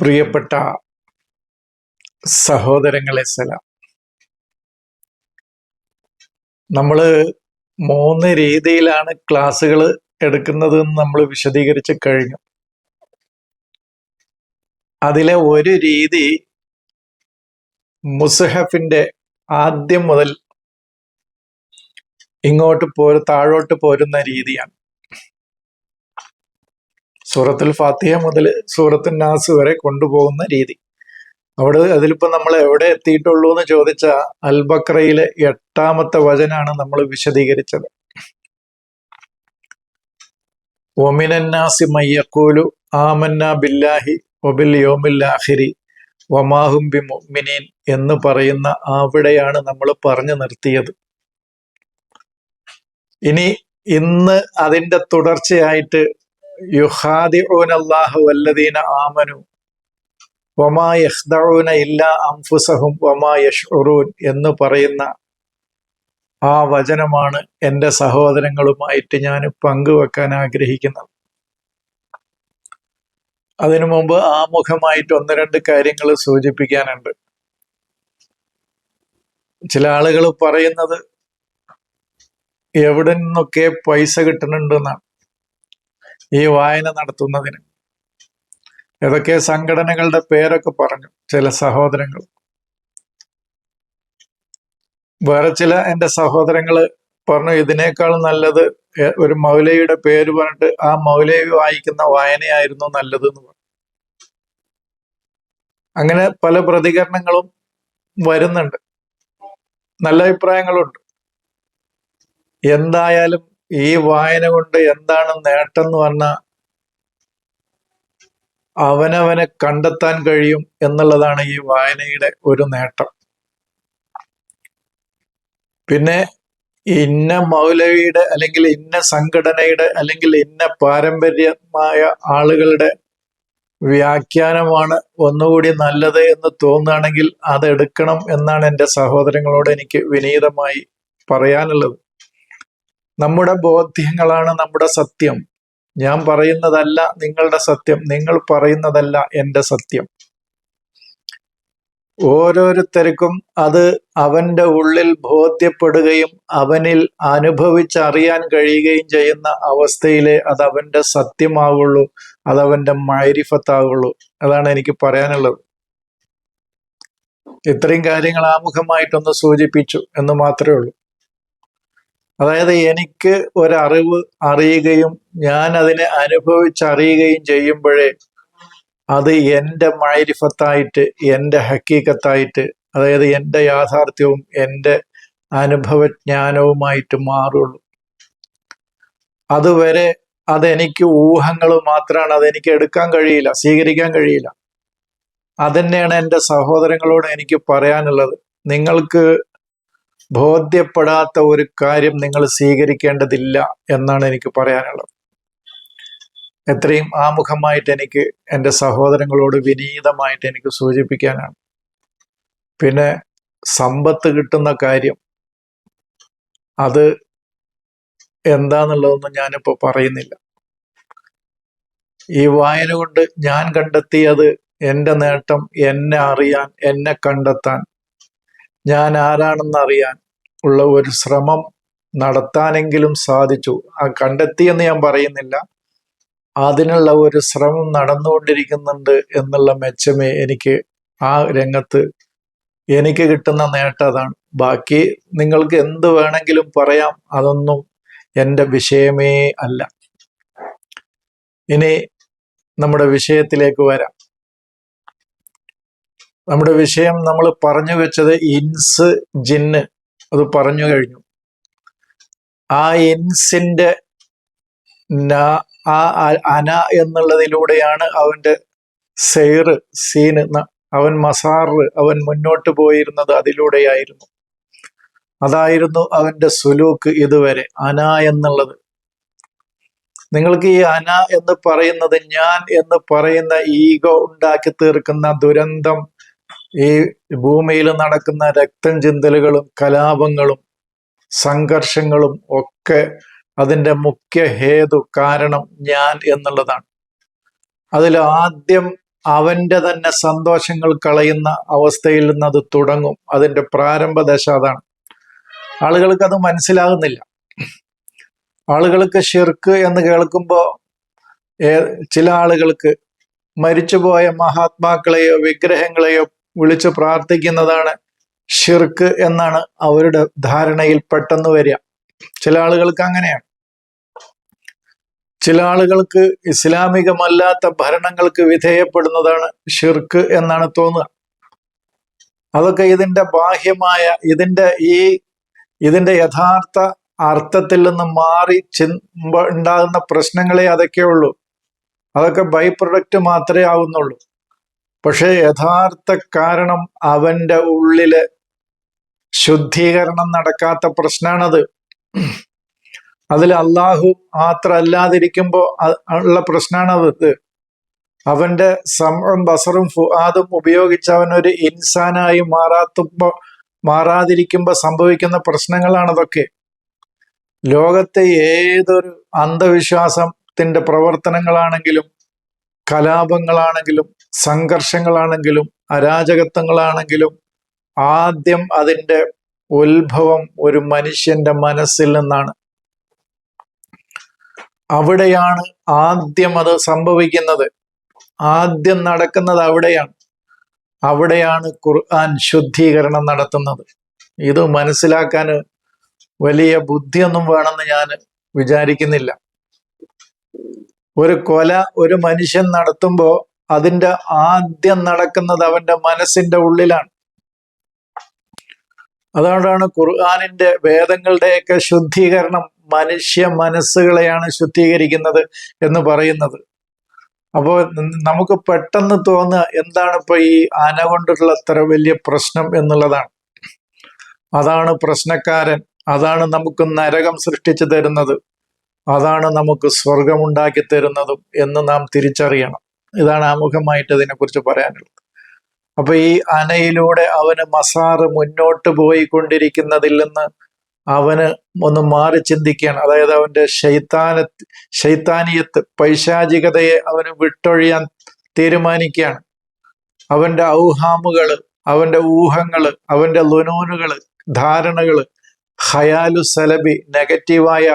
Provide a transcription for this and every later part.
പ്രിയപ്പെട്ട സഹോദരങ്ങളെ സലാം. നമ്മൾ മൂന്ന് രീതിയിലാണ് ക്ലാസ്സുകൾ എടുക്കുന്നത് നമ്മൾ വിശദീകരിച്ച് കഴിഞ്ഞു. അതിലെ ഒരു രീതി മുസ്ഹഫിന്റെ ആദ്യം മുതൽ ഇങ്ങോട്ട് പോരു താഴോട്ട് പോരുന്ന രീതിയാണ്. സൂറത്തുൽ ഫാത്തിഹ മുതൽ സൂറത്തുൽ നാസ് വരെ കൊണ്ടുപോകുന്ന രീതി. അവിടെ അതിലിപ്പോൾ നമ്മൾ എവിടെ എത്തിയിട്ടുള്ളൂ എന്ന് ചോദിച്ച അൽബക്രയിലെ എട്ടാമത്തെ വചനാണ് നമ്മൾ വിശദീകരിച്ചത്. ഒമിനന്നാസി മയ്യക്കൂലു ആമന്ന ബില്ലാഹി ഒബിൽ യോമില്ലാഹിരി വമാഹും ബി മുഅ്മിനീൻ എന്ന് പറയുന്ന അവിടെയാണ് നമ്മൾ പറഞ്ഞു നിർത്തിയത്. ഇനി ഇന്ന് അതിന്റെ തുടർച്ചയായിട്ട് യുഹാദിഊന അല്ലാഹു വല്ലദീന വമാ ഇല്ലാ അംഫുസഹും വമാ എന്ന് പറയുന്ന ആ വചനമാണ് എന്റെ സഹോദരങ്ങളുമായിട്ട് ഞാൻ പങ്കുവെക്കാൻ ആഗ്രഹിക്കുന്നത്. അതിനു മുമ്പ് ആമുഖമായിട്ട് ഒന്ന് രണ്ട് കാര്യങ്ങൾ സൂചിപ്പിക്കാനുണ്ട്. ചില ആളുകൾ പറയുന്നത് എവിടെ നിന്നൊക്കെ പൈസ കിട്ടുന്നുണ്ടെന്നാണ്. ഈ വായന നടത്തുന്നതിന്. ഏതൊക്കെ സംഘടനകളുടെ പേരൊക്കെ പറഞ്ഞു ചില സഹോദരങ്ങൾ. വേറെ ചില എന്റെ സഹോദരങ്ങൾ പറഞ്ഞു ഇതിനേക്കാൾ നല്ലത് ഒരു മൗലയുടെ പേര് പറഞ്ഞിട്ട് ആ മൗലവി വായിക്കുന്ന വായനയായിരുന്നു നല്ലത് എന്ന് പറഞ്ഞു. അങ്ങനെ പല പ്രതികരണങ്ങളും വരുന്നുണ്ട്. നല്ല അഭിപ്രായങ്ങളുണ്ട്. എന്തായാലും ഈ വായന കൊണ്ട് എന്താണ് നേട്ടം എന്ന് പറഞ്ഞാൽ അവനവനെ കണ്ടെത്താൻ കഴിയും എന്നുള്ളതാണ് ഈ വായനയുടെ ഒരു നേട്ടം. പിന്നെ ഇന്ന മൗലവിയുടെ അല്ലെങ്കിൽ ഇന്ന സംഘടനയുടെ അല്ലെങ്കിൽ ഇന്ന പാരമ്പര്യമായ ആളുകളുടെ വ്യാഖ്യാനമാണ് ഒന്നുകൂടി നല്ലത് എന്ന് തോന്നുകയാണെങ്കിൽ അതെടുക്കണം എന്നാണ് എന്റെ സഹോദരങ്ങളോട് എനിക്ക് വിനീതമായി പറയാനുള്ളത്. നമ്മുടെ ബോധ്യങ്ങളാണ് നമ്മുടെ സത്യം. ഞാൻ പറയുന്നതല്ല നിങ്ങളുടെ സത്യം നിങ്ങൾ പറയുന്നതല്ല എന്റെ സത്യം. ഓരോരുത്തർക്കും അത് അവന്റെ ഉള്ളിൽ ബോധ്യപ്പെടുകയും അവനിൽ അനുഭവിച്ചറിയാൻ കഴിയുകയും ചെയ്യുന്ന അവസ്ഥയിലെ അത് അവന്റെ സത്യമാവുള്ളൂ അത് അവന്റെ മൈരിഫത്താവുള്ളൂ. അതാണ് എനിക്ക് പറയാനുള്ളത്. ഇത്രയും കാര്യങ്ങൾ ആമുഖമായിട്ടൊന്ന് സൂചിപ്പിച്ചു എന്ന് മാത്രമേ ഉള്ളൂ. അതായത് എനിക്ക് ഒരറിവ് അറിയുകയും ഞാൻ അതിനെ അനുഭവിച്ചറിയുകയും ചെയ്യുമ്പോഴേ അത് എന്റെ മൈരിഫത്തായിട്ട് എന്റെ ഹക്കീക്കത്തായിട്ട് അതായത് എന്റെ യാഥാർത്ഥ്യവും എന്റെ അനുഭവജ്ഞാനവുമായിട്ട് മാറുള്ളൂ. അതുവരെ അതെനിക്ക് ഊഹങ്ങൾ മാത്രമാണ് അതെനിക്ക് എടുക്കാൻ കഴിയില്ല സ്വീകരിക്കാൻ കഴിയില്ല. അതന്നെയാണ് എന്റെ സഹോദരങ്ങളോട് എനിക്ക് പറയാനുള്ളത്. നിങ്ങൾക്ക് ബോധ്യപ്പെടാത്ത ഒരു കാര്യം നിങ്ങൾ സ്വീകരിക്കേണ്ടതില്ല എന്നാണ് എനിക്ക് പറയാനുള്ളത്. എത്രയും ആമുഖമായിട്ട് എനിക്ക് എന്റെ സഹോദരങ്ങളോട് വിനീതമായിട്ട് എനിക്ക് സൂചിപ്പിക്കാനാണ്. പിന്നെ സമ്പത്ത് കിട്ടുന്ന കാര്യം. അത് എന്താന്നുള്ളതൊന്നും ഞാനിപ്പോൾ പറയുന്നില്ല. ഈ വായന കൊണ്ട് ഞാൻ കണ്ടെത്തിയത് എന്റെ നേട്ടം എന്നെ അറിയാൻ എന്നെ കണ്ടെത്താൻ ഞാൻ ആരാണെന്ന് അറിയാൻ ഉള്ള ഒരു ശ്രമം നടത്താനെങ്കിലും സാധിച്ചു. ആ കണ്ടെത്തിയെന്ന് ഞാൻ പറയുന്നില്ല. അതിനുള്ള ഒരു ശ്രമം നടന്നുകൊണ്ടിരിക്കുന്നുണ്ട് എന്നുള്ള മെച്ചമേ എനിക്ക് ആ രംഗത്ത് എനിക്ക് കിട്ടുന്ന നേട്ടം അതാണ്. ബാക്കി നിങ്ങൾക്ക് എന്ത് വേണമെങ്കിലും പറയാം. അതൊന്നും എന്റെ വിഷയമേ അല്ല. ഇനി നമ്മുടെ വിഷയത്തിലേക്ക് വരാം. നമ്മുടെ വിഷയം നമ്മൾ പറഞ്ഞു വെച്ചത് ഇൻസ് ജിന്ന് അത് പറഞ്ഞു കഴിഞ്ഞു. ആ ഇൻസിന്റെ ആ അന എന്നുള്ളതിലൂടെയാണ് അവന്റെ സെയ്റ് സീന് അവൻ മസാറ് അവൻ മുന്നോട്ട് പോയിരുന്നത് അതിലൂടെയായിരുന്നു. അതായിരുന്നു അവന്റെ സുലൂക്ക് ഇതുവരെ അന എന്നുള്ളത്. നിങ്ങൾക്ക് ഈ അന എന്ന് പറയുന്നത് ഞാൻ എന്ന് പറയുന്ന ഈഗോ ഉണ്ടാക്കി തീർക്കുന്ന ദുരന്തം ഈ ഭൂമിയിൽ നടക്കുന്ന രക്തം ചിന്തലുകളും കലാപങ്ങളും സംഘർഷങ്ങളും ഒക്കെ അതിന്റെ മുഖ്യ ഹേതു കാരണം ഞാൻ എന്നുള്ളതാണ്. അതിൽ ആദ്യം അവന്റെ തന്നെ സന്തോഷങ്ങൾ കളയുന്ന അവസ്ഥയിൽ നിന്ന് അത് തുടങ്ങും. അതിന്റെ പ്രാരംഭ ദശ അതാണ്. ആളുകൾക്ക് അത് മനസ്സിലാകുന്നില്ല. ആളുകൾക്ക് ഷിർക്ക് എന്ന് കേൾക്കുമ്പോൾ ചില ആളുകൾക്ക് മരിച്ചുപോയ മഹാത്മാക്കളെയോ വിഗ്രഹങ്ങളെയോ വിളിച്ചു പ്രാർത്ഥിക്കുന്നതാണ് ഷിർക്ക് എന്നാണ് അവരുടെ ധാരണയിൽ പെട്ടെന്ന് വരിക. ചില ആളുകൾക്ക് അങ്ങനെയാണ്. ചില ആളുകൾക്ക് ഇസ്ലാമികമല്ലാത്ത ഭരണങ്ങൾക്ക് വിധേയപ്പെടുന്നതാണ് ഷിർക്ക് എന്നാണ് തോന്നുക. അതൊക്കെ ഇതിന്റെ ബാഹ്യമായ ഇതിന്റെ ഈ ഇതിന്റെ യഥാർത്ഥ അർത്ഥത്തിൽ നിന്ന് മാറി ചിന്ത ഉണ്ടാകുന്ന പ്രശ്നങ്ങളെ അതൊക്കെ ഉള്ളൂ അതൊക്കെ ബൈ പ്രൊഡക്റ്റ് മാത്രമേ ആവുന്നുള്ളൂ. പക്ഷേ യഥാർത്ഥ കാരണം അവന്റെ ഉള്ളിൽ ശുദ്ധീകരണം നടക്കാത്ത പ്രശ്നമാണത് അതിൽ അള്ളാഹു മാത്രമല്ലാതിരിക്കുമ്പോൾ ഉള്ള പ്രശ്നമാണത് അത് അവന്റെ സമം ബസറും ഫുആദും ഉപയോഗിച്ച് അവൻ ഒരു ഇൻസാനായി മാറാത്തുമ്പോ മാറാതിരിക്കുമ്പോൾ സംഭവിക്കുന്ന പ്രശ്നങ്ങളാണതൊക്കെ. ലോകത്തെ ഏതൊരു അന്ധവിശ്വാസത്തിന്റെ പ്രവർത്തനങ്ങളാണെങ്കിലും കലാപങ്ങളാണെങ്കിലും സംഘർഷങ്ങളാണെങ്കിലും അരാജകത്വങ്ങളാണെങ്കിലും ആദ്യം അതിന്റെ ഉത്ഭവം ഒരു മനുഷ്യന്റെ മനസ്സിൽ നിന്നാണ്. അവിടെയാണ് ആദ്യം അത് സംഭവിക്കുന്നത്. ആദ്യം നടക്കുന്നത് അവിടെയാണ്. അവിടെയാണ് ഖുർആൻ ശുദ്ധീകരണം നടത്തുന്നത്. ഇത് മനസ്സിലാക്കാൻ വലിയ ബുദ്ധിയൊന്നും വേണമെന്ന് ഞാൻ വിചാരിക്കുന്നില്ല. ഒരു കൊല ഒരു മനുഷ്യൻ നടത്തുമ്പോൾ അതിന്റെ ആദ്യം നടക്കുന്നത് അവന്റെ മനസ്സിന്റെ ഉള്ളിലാണ്. അതുകൊണ്ടാണ് ഖുർആാനിന്റെ വേദങ്ങളുടെയൊക്കെ ശുദ്ധീകരണം മനുഷ്യ മനസ്സുകളെയാണ് ശുദ്ധീകരിക്കുന്നത് എന്ന് പറയുന്നത്. അപ്പോൾ നമുക്ക് പെട്ടെന്ന് തോന്നുക എന്താണ് ഈ ആന കൊണ്ടുള്ള അത്ര വലിയ പ്രശ്നം എന്നുള്ളതാണ്. അതാണ് പ്രശ്നക്കാരൻ അതാണ് നമുക്ക് നരകം സൃഷ്ടിച്ചു തരുന്നത്. അതാണ് നമുക്ക് സ്വർഗമുണ്ടാക്കി തരുന്നതും എന്ന് നാം തിരിച്ചറിയണം. ഇതാണ് ആമുഖമായിട്ട് ഇതിനെക്കുറിച്ച് പറയാനുള്ളത്. അപ്പൊ ഈ അനയിലൂടെ അവന് മസാറ് മുന്നോട്ട് പോയിക്കൊണ്ടിരിക്കുന്നതിൽ നിന്ന് അവന് ഒന്ന് മാറി ചിന്തിക്കുകയാണ് അതായത് അവന്റെ ശൈത്താന ശൈത്താനിയത്ത് പൈശാചികതയെ അവന് വിട്ടൊഴിയാൻ തീരുമാനിക്കുകയാണ്. അവന്റെ ഔഹാമുകൾ അവന്റെ ഊഹങ്ങൾ അവന്റെ ലുനൂനുകൾ ധാരണകൾ ഹയാലു സലബി നെഗറ്റീവായ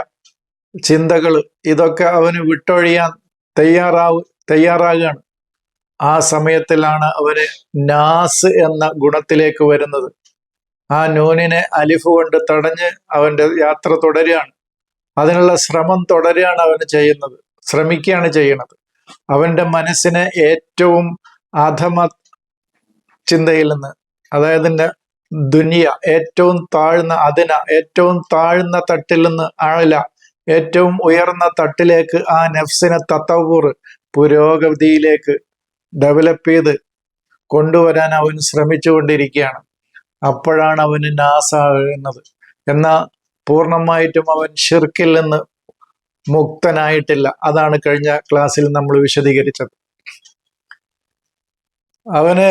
ചിന്തകൾ ഇതൊക്കെ അവന് വിട്ടൊഴിയാൻ തയ്യാറാവ് തയ്യാറാകുകയാണ് ആ സമയത്തിലാണ് അവന് നാസ് എന്ന ഗുണത്തിലേക്ക് വരുന്നത്. ആ നൂനിനെ അലിഫ് കൊണ്ട് തടഞ്ഞ് അവന്റെ യാത്ര തുടരുകയാണ്. അതിനുള്ള ശ്രമം തുടരുകയാണ് അവന് ചെയ്യുന്നത്. ശ്രമിക്കുകയാണ് ചെയ്യുന്നത് അവന്റെ മനസ്സിനെ ഏറ്റവും അധമ ചിന്തയിൽ നിന്ന് അതായത് ദുനിയ ഏറ്റവും താഴ്ന്ന അതിന ഏറ്റവും താഴ്ന്ന തട്ടിൽ നിന്ന് ആഴല ഏറ്റവും ഉയർന്ന തട്ടിലേക്ക് ആ നെഫ്സിനെ തത്തവൂർ പുരോഗതിയിലേക്ക് ഡെവലപ്പ് ചെയ്ത് കൊണ്ടുവരാൻ അവൻ ശ്രമിച്ചുകൊണ്ടിരിക്കുകയാണ്. അപ്പോഴാണ് അവന് നാസാകുന്നത് എന്നാൽ പൂർണമായിട്ടും അവൻ ഷിർക്കിൽ നിന്ന് മുക്തനായിട്ടില്ല. അതാണ് കഴിഞ്ഞ ക്ലാസ്സിൽ നമ്മൾ വിശദീകരിച്ചത്. അവന്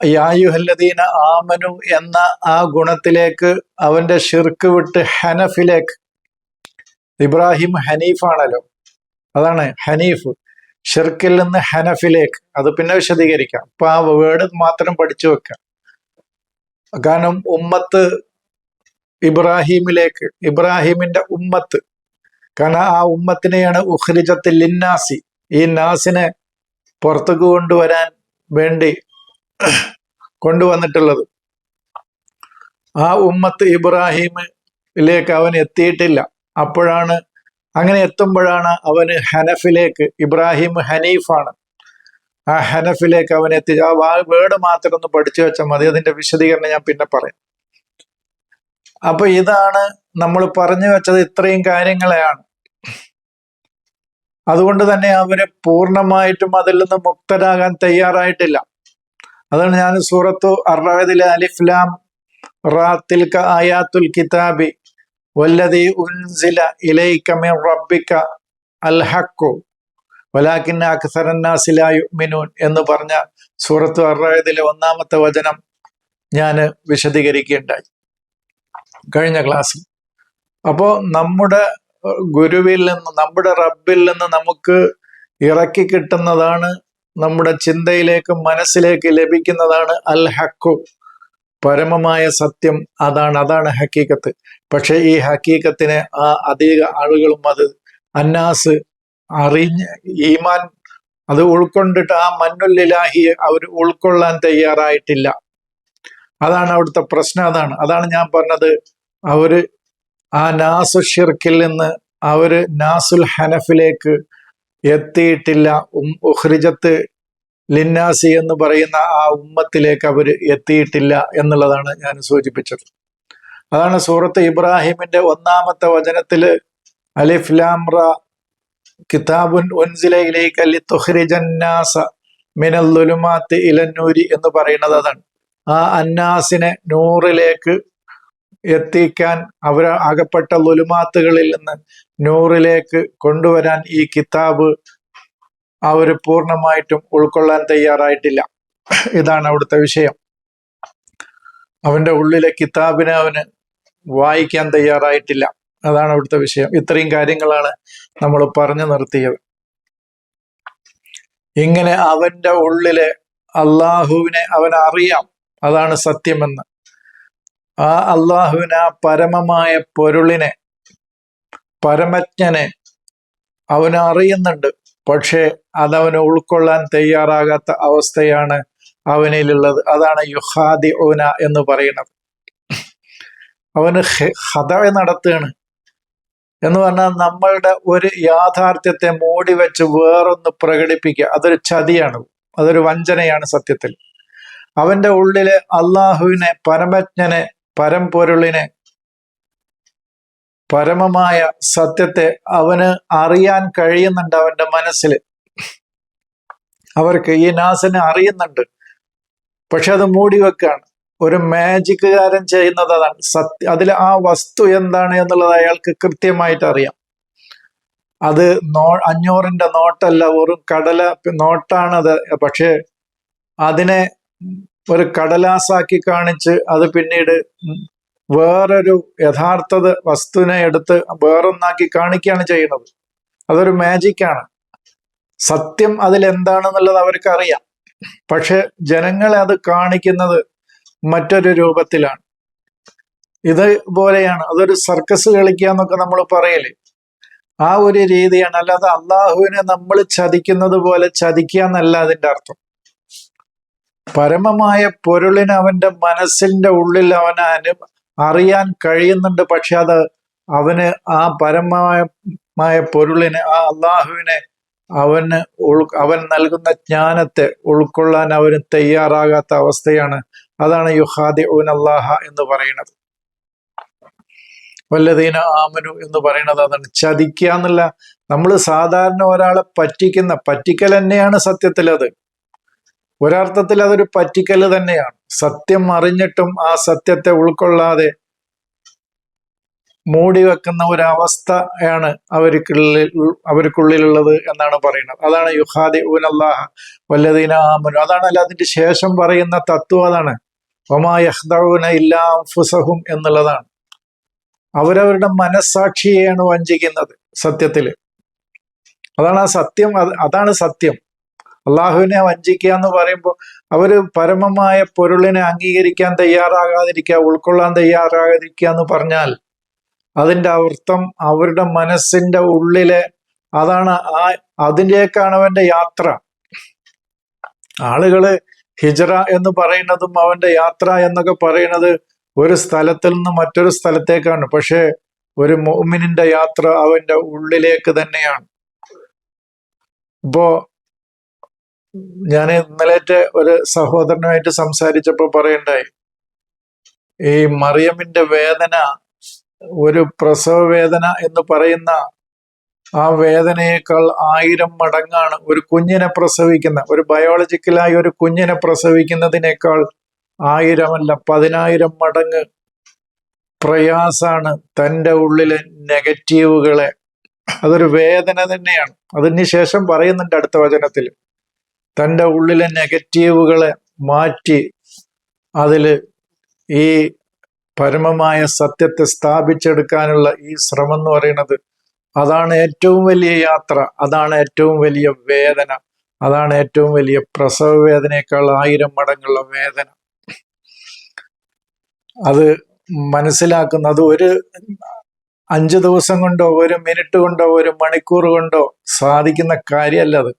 യായുഹല്ലദീന ആമനു എന്ന ആ ഗുണത്തിലേക്ക് അവന്റെ ഷിർക്ക് വിട്ട് ഹനഫിലേക്ക് ഇബ്രാഹിം ഹനീഫാണല്ലോ. അതാണ് ഹനീഫ്. ഷിർക്കിൽ നിന്ന് ഹനഫിലേക്ക്. അത് പിന്നെ വിശദീകരിക്കാം. അപ്പൊ ആ വേർഡ് മാത്രം പഠിച്ചു വെക്കാം. കാരണം ഉമ്മത്ത് ഇബ്രാഹിമിലേക്ക് ഇബ്രാഹിമിന്റെ ഉമ്മത്ത്. കാരണം ആ ഉമ്മത്തിനെയാണ് ഉഹ്രിജത്തിൽ ലിന്നാസി. ഈ നാസിനെ പുറത്തേക്ക് കൊണ്ടുവരാൻ വേണ്ടി കൊണ്ടുവന്നിട്ടുള്ളത്. ആ ഉമ്മത്ത് ഇബ്രാഹിമിലേക്ക് അവൻ എത്തിയിട്ടില്ല. അപ്പോഴാണ് അങ്ങനെ എത്തുമ്പോഴാണ് അവന് ഹനഫിലേക്ക് ഇബ്രാഹിം ഹനീഫാണ്. ആ ഹനഫിലേക്ക് അവൻ എത്തി. ആ വേർഡ് മാത്രം ഒന്ന് പഠിച്ചു വെച്ചാൽ മതി. അതിന്റെ വിശദീകരണം ഞാൻ പിന്നെ പറയാം. അപ്പൊ ഇതാണ് നമ്മൾ പറഞ്ഞു വെച്ചത് ഇത്രയും കാര്യങ്ങളെയാണ്. അതുകൊണ്ട് തന്നെ അവർ പൂർണമായിട്ടും അതിൽ നിന്ന് മുക്തരാകാൻ തയ്യാറായിട്ടില്ല. അതാണ് ഞാൻ സൂറത്തു അറായതിലെ അലിഫ്ലാം റാത്തിൽ ആയാത്തുൽ കിതാബി ഉൻസില എന്ന് പറഞ്ഞ സൂറത്ത് അറായതിലെ ഒന്നാമത്തെ വചനം ഞാൻ വിശദീകരിക്കുകയുണ്ടായി കഴിഞ്ഞ ക്ലാസ്സിൽ. അപ്പോൾ നമ്മുടെ ഗുരുവിൽ നിന്ന് നമ്മുടെ റബ്ബിൽ നിന്ന് നമുക്ക് ഇറക്കി കിട്ടുന്നതാണ് നമ്മുടെ ചിന്തയിലേക്കും മനസ്സിലേക്ക് ലഭിക്കുന്നതാണ് അൽ ഹക്കു പരമമായ സത്യം അതാണ് അതാണ് ഹക്കീക്കത്ത് പക്ഷേ ഈ ഹക്കീക്കത്തിനെ ആ അധിക ആളുകളും അത് അന്നാസ് അറിഞ്ഞ് ഈമാൻ അത് ഉൾക്കൊണ്ടിട്ട് ആ മന്നുല്ലിലാഹിയെ അവർ ഉൾക്കൊള്ളാൻ തയ്യാറായിട്ടില്ല. അതാണ് അവിടുത്തെ പ്രശ്നം അതാണ്. അതാണ് ഞാൻ പറഞ്ഞത് അവർ ആ നാസു ഷിർക്കിൽ നിന്ന് അവർ നാസുൽ ഹനഫിലേക്ക് എത്തിയിട്ടില്ല. ഉം ഉഹ്രിജത്ത് ലിന്നാസി എന്ന് പറയുന്ന ആ ഉമ്മത്തിലേക്ക് അവർ എത്തിയിട്ടില്ല എന്നുള്ളതാണ് ഞാൻ സൂചിപ്പിച്ചത്. അതാണ് സൂറത്ത് ഇബ്രാഹിമിന്റെ ഒന്നാമത്തെ വചനത്തിൽ അലിഫ് ലാംറ കിതാബുൻ ഒൻസിലയിലേക്ക് അല്ലി തുഹ്രിജന്നാസ മിനല്ലുലുമാത്ത് ഇലന്നൂരി എന്ന് പറയുന്നത് അതാണ്. ആ അന്നാസിനെ നൂറിലേക്ക് എത്തിക്കാൻ അവർ അകപ്പെട്ട ലുലുമാത്തുകളിൽ നിന്ന് നൂറിലേക്ക് കൊണ്ടുവരാൻ ഈ കിതാബ് അവർ പൂർണമായിട്ടും ഉൾക്കൊള്ളാൻ തയ്യാറായിട്ടില്ല. ഇതാണ് അവിടുത്തെ വിഷയം. അവന്റെ ഉള്ളിലെ കിതാബിനെ അവന് വായിക്കാൻ തയ്യാറായിട്ടില്ല. അതാണ് അവിടുത്തെ വിഷയം. ഇത്രയും കാര്യങ്ങളാണ് നമ്മൾ പറഞ്ഞു നിർത്തിയത്. ഇങ്ങനെ അവന്റെ ഉള്ളിലെ അള്ളാഹുവിനെ അവൻ അറിയാം. അതാണ് സത്യമെന്ന്. ആ അള്ളാഹുവിനെ ആ പരമമായ പൊരുളിനെ പരമജ്ഞനെ അവൻ അറിയുന്നുണ്ട് പക്ഷേ അതവന് ഉൾക്കൊള്ളാൻ തയ്യാറാകാത്ത അവസ്ഥയാണ് അവനിലുള്ളത്. അതാണ് യുഹാദി ഓന എന്ന് പറയുന്നത്. അവന് ഹത നടത്തുകയാണ് എന്ന് പറഞ്ഞാൽ നമ്മളുടെ ഒരു യാഥാർത്ഥ്യത്തെ മൂടി വെച്ച് വേറൊന്ന് പ്രകടിപ്പിക്കുക അതൊരു ചതിയാണ് അതൊരു വഞ്ചനയാണ് സത്യത്തിൽ. അവന്റെ ഉള്ളിലെ അള്ളാഹുവിനെ പരമജ്ഞനെ പരമ്പൊരുളിനെ പരമമായ സത്യത്തെ അവന് അറിയാൻ കഴിയുന്നുണ്ട് അവന്റെ മനസ്സിൽ അവർക്ക് ഈ നാസിനെ അറിയുന്നുണ്ട്. പക്ഷെ അത് മൂടി വെക്കാണ് ഒരു മാജിക്കുകാരൻ ചെയ്യുന്നത് അതാണ്. സത്യ അതിൽ ആ വസ്തു എന്താണ് എന്നുള്ളത് അയാൾക്ക് കൃത്യമായിട്ട് അറിയാം. അത് നോ അഞ്ഞൂറിന്റെ നോട്ടല്ല ഒരു കടല നോട്ടാണത്. പക്ഷേ അതിനെ ഒരു കടലാസാക്കി കാണിച്ച് അത് പിന്നീട് വേറൊരു യഥാർത്ഥത വസ്തുവിനെ എടുത്ത് വേറൊന്നാക്കി കാണിക്കുകയാണ് ചെയ്യുന്നത്. അതൊരു മാജിക്കാണ് സത്യം അതിലെന്താണെന്നുള്ളത് അവർക്ക് അറിയാം പക്ഷെ ജനങ്ങളെ അത് കാണിക്കുന്നത് മറ്റൊരു രൂപത്തിലാണ്. ഇതുപോലെയാണ് അതൊരു സർക്കസ് കളിക്കുക എന്നൊക്കെ നമ്മൾ പറയൽ. ആ ഒരു രീതിയാണ്. അല്ലാതെ അള്ളാഹുവിനെ നമ്മൾ ചതിക്കുന്നത് പോലെ ചതിക്കുക എന്നല്ല അതിന്റെ അർത്ഥം. പരമമായ പൊരുളിന് അവന്റെ മനസ്സിന്റെ ഉള്ളിൽ അവൻ അനു അറിയാൻ കഴിയുന്നുണ്ട് പക്ഷെ അത് അവന് ആ പരമമായ പൊരുളിനെ ആ അള്ളാഹുവിനെ അവന് ഉൾ അവൻ നൽകുന്ന ജ്ഞാനത്തെ ഉൾക്കൊള്ളാൻ അവന് തയ്യാറാകാത്ത അവസ്ഥയാണ്. അതാണ് യുഹാദി ഉൻ അള്ളാഹ എന്ന് പറയുന്നത്. വല്ലതീന ആമനു എന്ന് പറയുന്നത് അതാണ്. ചതിക്കുക എന്നല്ല നമ്മൾ സാധാരണ ഒരാളെ പറ്റിക്കുന്ന പറ്റിക്കൽ തന്നെയാണ് സത്യത്തിൽ അത് ഒരർത്ഥത്തിൽ അതൊരു പറ്റിക്കൽ തന്നെയാണ്. സത്യം അറിഞ്ഞിട്ടും ആ സത്യത്തെ ഉൾക്കൊള്ളാതെ മൂടി വെക്കുന്ന ഒരവസ്ഥയാണ് അവർക്കുള്ളിൽ അവർക്കുള്ളിലുള്ളത് എന്നാണ് പറയുന്നത്. അതാണ് യുഹാദി ഊൻ അള്ളാഹ വല്ലതീന ആമനു. അതാണ് അല്ല ശേഷം പറയുന്ന തത്വം അതാണ്. ഒമാ യഹ്ദൂന ഇല്ലാ ഫുസഹും എന്നുള്ളതാണ്. അവരവരുടെ മനസ്സാക്ഷിയെയാണ് വഞ്ചിക്കുന്നത് സത്യത്തിൽ അതാണ് ആ സത്യം അതാണ് സത്യം. അള്ളാഹുവിനെ വഞ്ചിക്കുക എന്ന് പറയുമ്പോൾ അവർ പരമമായ പൊരുളിനെ അംഗീകരിക്കാൻ തയ്യാറാകാതിരിക്കുക ഉൾക്കൊള്ളാൻ തയ്യാറാകാതിരിക്കുക എന്ന് പറഞ്ഞാൽ അതിന്റെ അർത്ഥം അവരുടെ മനസ്സിന്റെ ഉള്ളിലെ അതാണ് ആ അതിന്റെയൊക്കെയാണ് അവന്റെ യാത്ര. ആളുകൾ ഹിജറ എന്ന് പറയുന്നതും അവന്റെ യാത്ര എന്നൊക്കെ പറയുന്നത് ഒരു സ്ഥലത്തിൽ നിന്ന് മറ്റൊരു സ്ഥലത്തേക്കാണ്. പക്ഷേ ഒരു മോമിനിന്റെ യാത്ര അവന്റെ ഉള്ളിലേക്ക് തന്നെയാണ്. ഇപ്പോ ഞാൻ ഇന്നലേറ്റ് ഒരു സഹോദരനുമായിട്ട് സംസാരിച്ചപ്പോൾ പറയണ്ടായി. ഈ മറിയമ്മിന്റെ വേദന ഒരു പ്രസവ വേദന എന്ന് പറയുന്ന ആ വേദനയേക്കാൾ ആയിരം മടങ്ങാണ് ഒരു കുഞ്ഞിനെ പ്രസവിക്കുന്ന ഒരു ബയോളജിക്കലായി ഒരു കുഞ്ഞിനെ പ്രസവിക്കുന്നതിനേക്കാൾ ആയിരമല്ല പതിനായിരം മടങ്ങ് പ്രയാസാണ് തന്റെ ഉള്ളിലെ നെഗറ്റീവുകളെ അതൊരു വേദന തന്നെയാണ്. അതിന് ശേഷം പറയുന്നുണ്ട് അടുത്ത വചനത്തിൽ തന്റെ ഉള്ളിലെ നെഗറ്റീവുകളെ മാറ്റി അതിൽ ഈ പരമമായ സത്യത്തെ സ്ഥാപിച്ചെടുക്കാനുള്ള ഈ ശ്രമം എന്ന് പറയുന്നത് അതാണ് ഏറ്റവും വലിയ യാത്ര അതാണ് ഏറ്റവും വലിയ വേദന അതാണ് ഏറ്റവും വലിയ പ്രസവ വേദനയേക്കാൾ ആയിരം മടങ്ങുള്ള വേദന. അത് മനസ്സിലാക്കുന്ന അത് ഒരു അഞ്ചു ദിവസം കൊണ്ടോ ഒരു മിനിറ്റ് കൊണ്ടോ ഒരു മണിക്കൂർ കൊണ്ടോ സാധിക്കുന്ന കാര്യമല്ല അത്.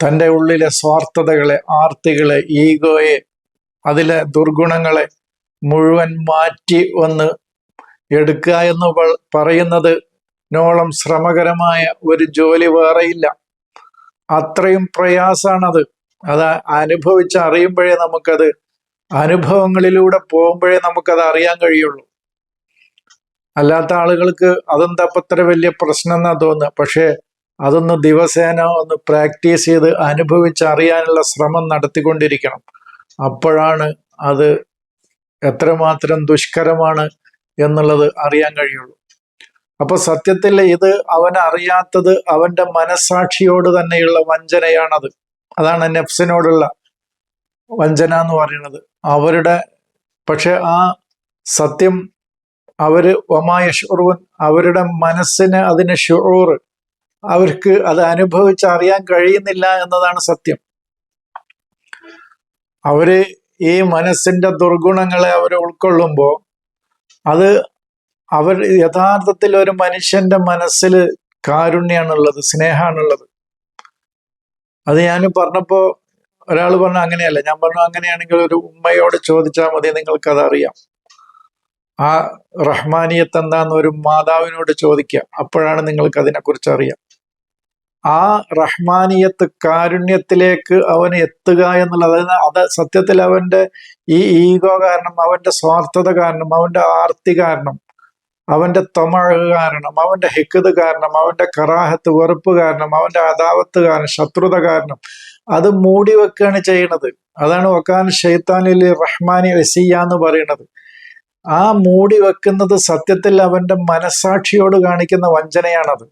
തന്റെ ഉള്ളിലെ സ്വാർത്ഥതകളെ ആർത്തികളെ ഈഗോയെ അതിലെ ദുർഗുണങ്ങളെ മുഴുവൻ മാറ്റി ഒന്ന് എടുക്കുക എന്ന് പറയുന്നത് നോളം ശ്രമകരമായ ഒരു ജോലി വേറെയില്ല. അത്രയും പ്രയാസാണത്. അത് അനുഭവിച്ച് അറിയുമ്പോഴേ നമുക്കത് അനുഭവങ്ങളിലൂടെ പോകുമ്പോഴേ നമുക്കത് അറിയാൻ കഴിയുള്ളൂ. അല്ലാത്ത ആളുകൾക്ക് അതെന്താ അപ്പത്ര വലിയ പ്രശ്നം എന്നാ തോന്നുക? പക്ഷേ അതൊന്ന് ദിവസേന ഒന്ന് പ്രാക്ടീസ് ചെയ്ത് അനുഭവിച്ചറിയാനുള്ള ശ്രമം നടത്തിക്കൊണ്ടിരിക്കണം. അപ്പോഴാണ് അത് എത്രമാത്രം ദുഷ്കരമാണ് എന്നുള്ളത് അറിയാൻ കഴിയുള്ളൂ. അപ്പൊ സത്യത്തിൽ ഇത് അവൻ അറിയാത്തത് അവന്റെ മനസാക്ഷിയോട് തന്നെയുള്ള വഞ്ചനയാണത്. അതാണ് നെഫ്സിനോടുള്ള വഞ്ചന എന്ന് പറയുന്നത്. അവരുടെ പക്ഷെ ആ സത്യം അവർ ഒമായ ഷുറുവൻ അവരുടെ മനസ്സിന് അതിന് ഷുറൂർ അവർക്ക് അത് അനുഭവിച്ച് അറിയാൻ കഴിയുന്നില്ല എന്നതാണ് സത്യം. അവർ ഈ മനസ്സിന്റെ ദുർഗുണങ്ങളെ അവർ ഉൾക്കൊള്ളുമ്പോൾ അത് അവർ യഥാർത്ഥത്തിൽ ഒരു മനുഷ്യന്റെ മനസ്സിൽ കാരുണ്യാണുള്ളത് സ്നേഹമാണുള്ളത്. അത് ഞാൻ പറഞ്ഞപ്പോ ഒരാൾ പറഞ്ഞു അങ്ങനെയല്ല ഞാൻ പറഞ്ഞു അങ്ങനെയാണെങ്കിൽ ഒരു ഉമ്മയോട് ചോദിച്ചാൽ മതി നിങ്ങൾക്കത് അറിയാം. ആ റഹ്മാനിയത്ത് എന്താന്ന് ഒരു മാതാവിനോട് ചോദിക്കുക അപ്പോഴാണ് നിങ്ങൾക്ക് അതിനെക്കുറിച്ച് അറിയാം. ആ റഹ്മാനിയത്ത് കാരുണ്യത്തിലേക്ക് അവൻ എത്തുക എന്നുള്ളത് അതായത് അത് സത്യത്തിൽ അവന്റെ ഈ ഈഗോ കാരണം അവന്റെ സ്വാർത്ഥത കാരണം അവന്റെ ആർത്തി കാരണം അവന്റെ തൊമഴ് കാരണം അവന്റെ ഹിക്കത് കാരണം അവന്റെ കറാഹത്ത് വെറുപ്പ് കാരണം അവന്റെ അദാവത്ത് കാരണം ശത്രുത കാരണം അത് മൂടി വെക്കുകയാണ് ചെയ്യണത് അതാണ് വക്കാൻ ഷെയ്ത്താനിൽ റഹ്മാനി റസീയ എന്ന് പറയുന്നത്. ആ മൂടി വെക്കുന്നത് സത്യത്തിൽ അവന്റെ മനസാക്ഷിയോട് കാണിക്കുന്ന വഞ്ചനയാണത്.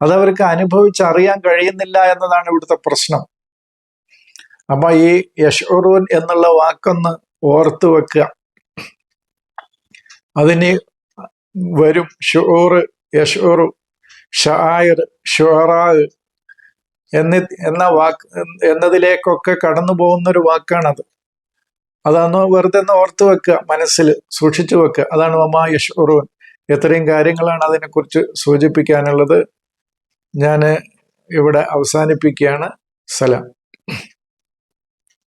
അതവർക്ക് അനുഭവിച്ചറിയാൻ കഴിയുന്നില്ല എന്നതാണ് ഇവിടുത്തെ പ്രശ്നം. അപ്പൊ ഈ യഷൂറൂൻ എന്നുള്ള വാക്കൊന്ന് ഓർത്തു വെക്കുക. അതിന് വരും ഷുറൂറ് യഷൂറു ഷായർ ഷുറാ എന്നി എന്ന വാക്ക് എന്നതിലേക്കൊക്കെ കടന്നു പോകുന്ന ഒരു വാക്കാണത്. അതൊന്ന് വെറുതെ ഒന്ന് ഓർത്തു വെക്കുക മനസ്സിൽ സൂക്ഷിച്ചു വെക്കുക. അതാണ് മമാ യഷൂറൂൻ എത്രയും കാര്യങ്ങളാണ് അതിനെക്കുറിച്ച് സൂചിപ്പിക്കാനുള്ളത്. ഞാൻ ഇവിടെ അവസാനിപ്പിക്കുകയാണ്. സലാം.